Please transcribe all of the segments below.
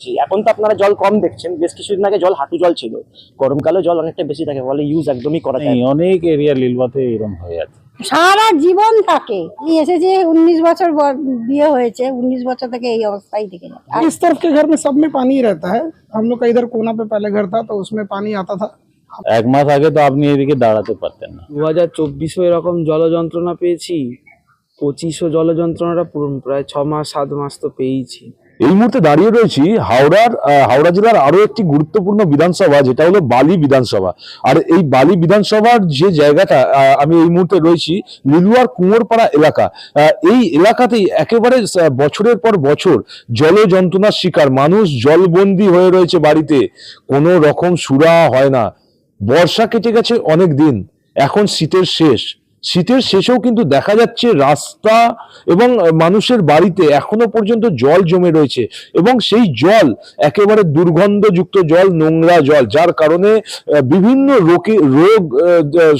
জি, এখন তো আপনারা জল কম দেখছেন বেশ কিছুদিন আগে জল হাঁটু জল ছিল গরমকালে জল অনেকটা বেশি থাকে ফলে ইউজ একদমই করা যায় নেই না। অনেক এরিয়া লিলবাতে এরকম হয়ে আছে সারা জীবন থাকে আমি এসেছি উনিশ বছর ব- বিয়ে হয়েছে উনিশ বছর থেকে এই অবস্থায় থেকে যায় আর इस तरफ के घर में सब में पानी ही रहता है हम लोग का इधर कोना पे पहले घर था तो उसमें पानी आता था এক মাস আগে তো আপনি এদিকে দাঁড়াতে পারতেন না দু হাজার চব্বিশও এরকম জলযন্ত্রণা পেয়েছি পঁচিশও জলযন্ত্রণাটা পুরো প্রায় ছ মাস সাত মাস তো পেয়েছি এই মুহূর্তে দাঁড়িয়ে রয়েছি হাওড়ার হাওড়া জেলার আরও একটি গুরুত্বপূর্ণ বিধানসভা, যেটা হলো বালি বিধানসভা। আর এই বালি বিধানসভার যে জায়গাটা আমি এই মুহূর্তে রয়েছি লিলুয়ার কুমোরপাড়া এলাকা। এই এলাকাতেই একেবারে বছরের পর বছর জল যন্ত্রণার শিকার, মানুষ জলবন্দী হয়ে রয়েছে বাড়িতে। কোনো রকম সুরা হয় না। বর্ষা কেটে গেছে অনেক দিন। এখন শীতের শেষ। শীতের শেষেও কিন্তু দেখা যাচ্ছে রাস্তা এবং মানুষের বাড়িতে এখনও পর্যন্ত জল জমে রয়েছে এবং সেই জল একেবারে দুর্গন্ধযুক্ত জল, নোংরা জল, যার কারণে বিভিন্ন রোগে, রোগ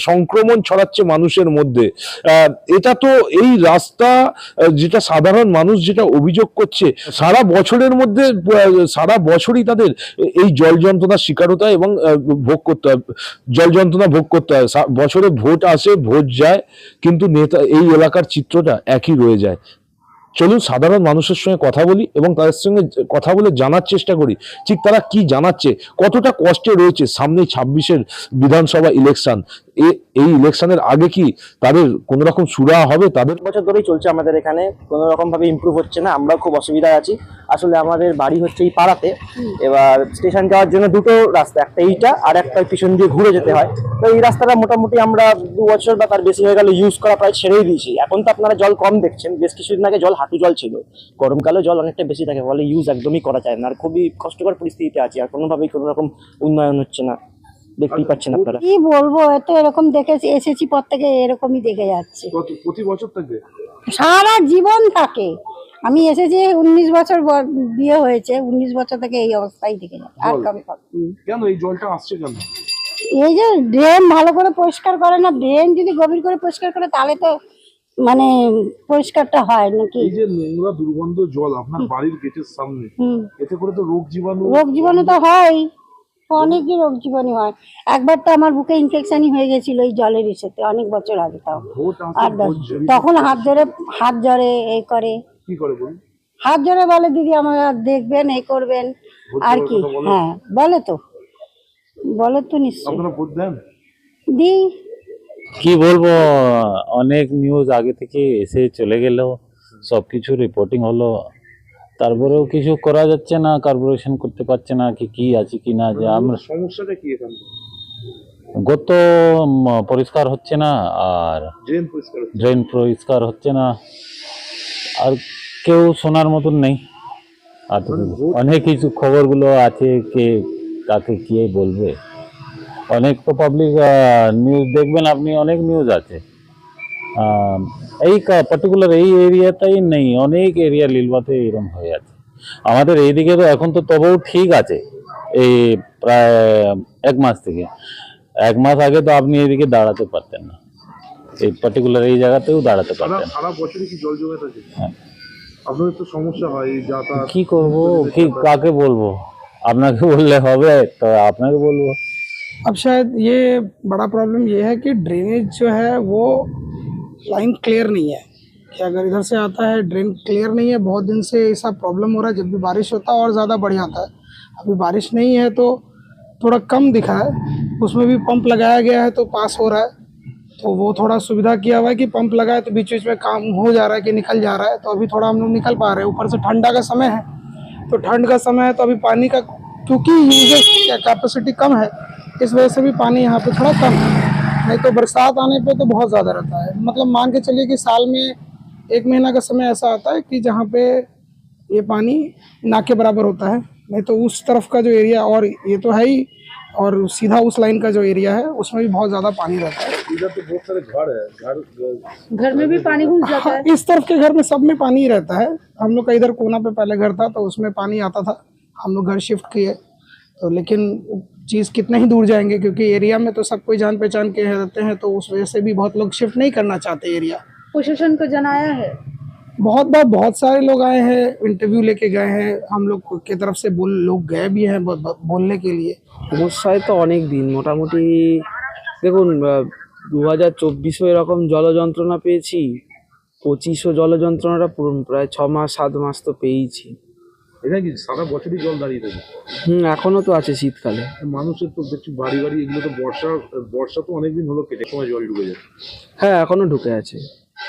সংক্রমণ ছড়াচ্ছে মানুষের মধ্যে। এটা তো এই রাস্তা যেটা সাধারণ মানুষ যেটা অভিযোগ করছে, সারা বছরের মধ্যে সারা বছরই তাদের এই জল যন্ত্রণার শিকার হতে হয় এবং ভোগ করতে হয়। জল যন্ত্রণা ভোগ করতে হয়। বছরে ভোট আসে, ভোট যায়। কিন্তু নেতা, এই এলাকার চিত্রটা একই রয়ে যায়। চলুন সাধারণ মানুষের সঙ্গে কথা বলি এবং তাদের সঙ্গে কথা বলে জানার চেষ্টা করি। ঠিক তারা কি জানাচ্ছে? কতটা কষ্টে রয়েছে সামনে ছাব্বিশের বিধানসভা ইলেকশন এই ইলেকশনের আগে কি তাদের কোন রকম সুরা হবে? তাদের বছর ধরেই চলছে আমাদের এখানে। কোনো রকম ভাবে ইমপ্রুভ হচ্ছে না। আমরাও খুব অসুবিধায় আছি। আসলে আমাদের বাড়ি হচ্ছে এই পাড়াতে। এবার স্টেশন যাওয়ার জন্য দুটো রাস্তা, একটা এইটা আর একটা পিছন দিয়ে ঘুরে যেতে হয়। তো এই রাস্তাটা মোটামুটি আমরা দু বছর বা তার বেশি হয়ে গেল ইউজ করা প্রায় ছেড়েই দিয়েছি। এখন তো আপনারা জল কম দেখছেন। বেশ কিছুদিন আগে জল, হাঁটু জল ছিল। গরমকালে জল অনেকটা বেশি থাকে। ফলে ইউজ একদমই করা যায় না। আর খুবই কষ্টকর পরিস্থিতিতে আছি। আর কোনোভাবেই কোনো রকম উন্নয়ন হচ্ছে না। দেখতেই পাচ্ছেন আপনারা। কি বলব এত এরকম দেখেছি এসেছি পর থেকে এরকমই দেখে যাচ্ছে। প্রতি বছর থেকে? সারা জীবন থাকে। আমি এসেছি উনিশ বছর বিয়ে হয়েছে উনিশ বছর থেকে এই অবস্থায় থেকে যায় আর কম কম কেন এই জলটা আসছে কেন? এই যে ড্রেন ভালো করে পরিষ্কার করে না ড্রেন যদি গভীর করে পরিষ্কার করে তাহলে তো মানে পরিষ্কারটা হয় নাকি? এই যে নোংরা দুর্গন্ধ জল আপনার বাড়ির গেটের সামনে এতে করে তো রোগ জীবাণু রোগ জীবাণু তো হয়। অনেকই রোগ জীবাণু হয়। একবার তো আমার বুকে ইনফেকশনই হয়ে গেছিল এই জলের ইসেতে অনেক বছর আগে তাও। আর তখন হাত ধরে হাত ধরে এই করে। কি করে হাত ধরে বলে দিদি আমার দেখবেন এই করবেন। আর কি হ্যাঁ বলে তো। বলে তো নিশ্চয়ই। কি বলব অনেক নিউজ আগে থেকে এসে চলে গেল। সবকিছু রিপোর্টিং হলো। তারপরেও কিছু করা যাচ্ছে না কর্পোরেশন করতে পারছে না কি কি আছে কি না যে আমরা সমস্যাটা কি এখানে? গত পরিষ্কার হচ্ছে না আর ড্রেন পরিষ্কার হচ্ছে। ড্রেন পরিষ্কার হচ্ছে না আর কেউ শোনার মতন নেই। আর অনেক কিছু খবরগুলো আছে কে কাকে কে বলবে। অনেক তো পাবলিক নিউজ দেখবেন আপনি অনেক নিউজ আছে। এই পার্টিকুলার এই এরিয়াটাই নেই অনেক এরিয়া লিলবাতে এরকম হয়ে আছে আমাদের এইদিকে তো এখন তো তবুও ঠিক আছে এই প্রায় এক মাস থেকে এক মাস আগে তো আপনি এদিকে দাঁড়াতে পারতেন না এই পার্টিকুলার এই জায়গাতেও দাঁড়াতে সারা পারতেন সারা বছরই কি জল জমে থাকে হ্যাঁ। আপনাদের তো সমস্যা হয় এই যাতায়াত কি করব কি কাকে বলবো আপনাকে বললে হবে তো আপনাকে বলবো अब शायद ये बड़ा प्रॉब्लम ये है कि ड्रेनेज जो है वो लाइन क्लियर नहीं है। कि अगर इधर से आता है, ड्रेन क्लियर नहीं है, बहुत दिन से ऐसा प्रॉब्लम हो रहा है, जब भी बारिश होता है और ज़्यादा बढ़ जाता है। अभी बारिश नहीं है तो थोड़ा कम दिखा है। उसमें भी पंप लगाया गया है तो पास हो रहा है। तो वो थोड़ा सुविधा किया हुआ है कि पंप लगाए तो बीच बीच में काम हो जा रहा है कि निकल जा रहा है। तो अभी थोड़ा हम लोग निकल पा रहे हैं। ऊपर से ठंडा का समय है। तो ठंड का समय है तो अभी पानी का, क्योंकि यूजेज कैपेसिटी कम है, इस वजह से भी पानी यहाँ पे थोड़ा कम है। नहीं तो बरसात आने पे तो बहुत ज़्यादा रहता है। मतलब मान के चलिए कि साल में एक महीना का समय ऐसा आता है कि जहाँ पे ये पानी ना के बराबर होता है। नहीं तो उस तरफ़ का जो एरिया और ये तो है ही और सीधा उस लाइन का जो एरिया है उसमें भी बहुत ज़्यादा पानी रहता है। इधर तो बहुत सारे घर है घर घर में भी पानी घुस जाता है? हाँ, इस तरफ़ के घर में सब में पानी ही रहता है। हम लोग का इधर कोना पे पहले घर था तो उसमें पानी आता था। हम लोग घर शिफ्ट किए। तो लेकिन चीज़ कितने ही दूर जाएंगे क्योंकि एरिया में तो सब कोई जान पहचान के रहते हैं तो उस वजह से भी बहुत लोग शिफ्ट नहीं करना चाहते एरिया प्रशासन को जनाया है बहुत बार बहुत सारे लोग आए हैं इंटरव्यू लेके गए हैं हम लोग की तरफ से बोल लोग गए भी हैं ब- ब- बोलने के लिए সমস্যায় তো অনেক দিন মোটামুটি দেখুন দু হাজার চব্বিশও এরকম জল যন্ত্রণা পেয়েছি পঁচিশও জল যন্ত্রণাটা পুরো প্রায় ছ মাস সাত মাস তো পেয়েছি এটা কি সারা বছরই জল দাঁড়িয়ে থাকে? হুম এখনও তো আছে শীতকালে। মানুষের তো দেখছি বাড়ি বাড়ি এগুলো তো বর্ষা বর্ষা তো অনেকদিন হলো কেটে সময় জল ঢুকে যায় হ্যাঁ এখনও ঢুকে আছে।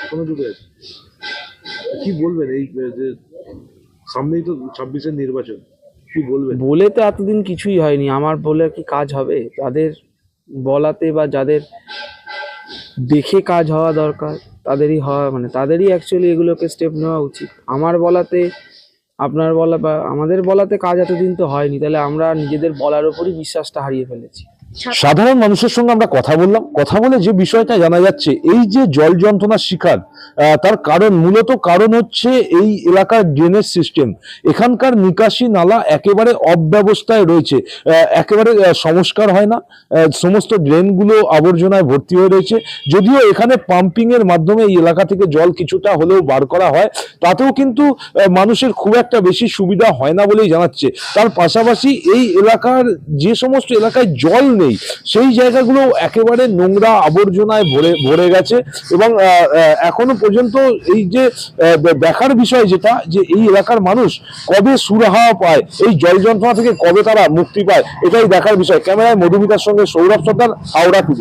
এখনও ঢুকে আছে? কি বলবেন এই যে সামনেই তো ছাব্বিশের নির্বাচন কি বলবেন? বলে তো এতদিন কিছুই হয়নি। আমার বলে কি কাজ হবে? যাদের বলাতে বা যাদের দেখে কাজ হওয়া দরকার তাদেরই হওয়া মানে তাদেরই অ্যাকচুয়ালি এগুলোকে স্টেপ নেওয়া উচিত। আমার বলাতে আপনার বলা বা আমাদের বলাতে কাজ এতদিন তো হয়নি, তাহলে আমরা নিজেদের বলার ওপরই বিশ্বাসটা হারিয়ে ফেলেছি। সাধারণ মানুষের সঙ্গে আমরা কথা বললাম। কথা বলে যে বিষয়টা জানা যাচ্ছে, এই যে জল যন্ত্রণার শিকার তার কারণ, মূলত কারণ হচ্ছে এই এলাকার ড্রেনেজ সিস্টেম। এখানকার নিকাশি নালা একেবারে অব্যবস্থায় রয়েছে একেবারে সংস্কার হয় না সমস্ত ড্রেনগুলো আবর্জনায় ভর্তি হয়ে রয়েছে। যদিও এখানে পাম্পিংয়ের মাধ্যমে এই এলাকা থেকে জল কিছুটা হলেও বার করা হয়, তাতেও কিন্তু মানুষের খুব একটা বেশি সুবিধা হয় না বলেই জানাচ্ছে। তার পাশাপাশি এই এলাকার যে সমস্ত এলাকায় জল নেই সেই জায়গাগুলো একেবারে নোংরা আবর্জনায় ভরে ভরে গেছে এবং এখনও পর্যন্ত এই যে দেখার বিষয় যেটা, যে এই এলাকার মানুষ কবে সুরাহা পায়, এই জল যন্ত্রণা থেকে কবে তারা মুক্তি পায়, এটাই দেখার বিষয়। ক্যামেরায় মধুমিতার সঙ্গে সৌরভ সর্দার, হাওড়া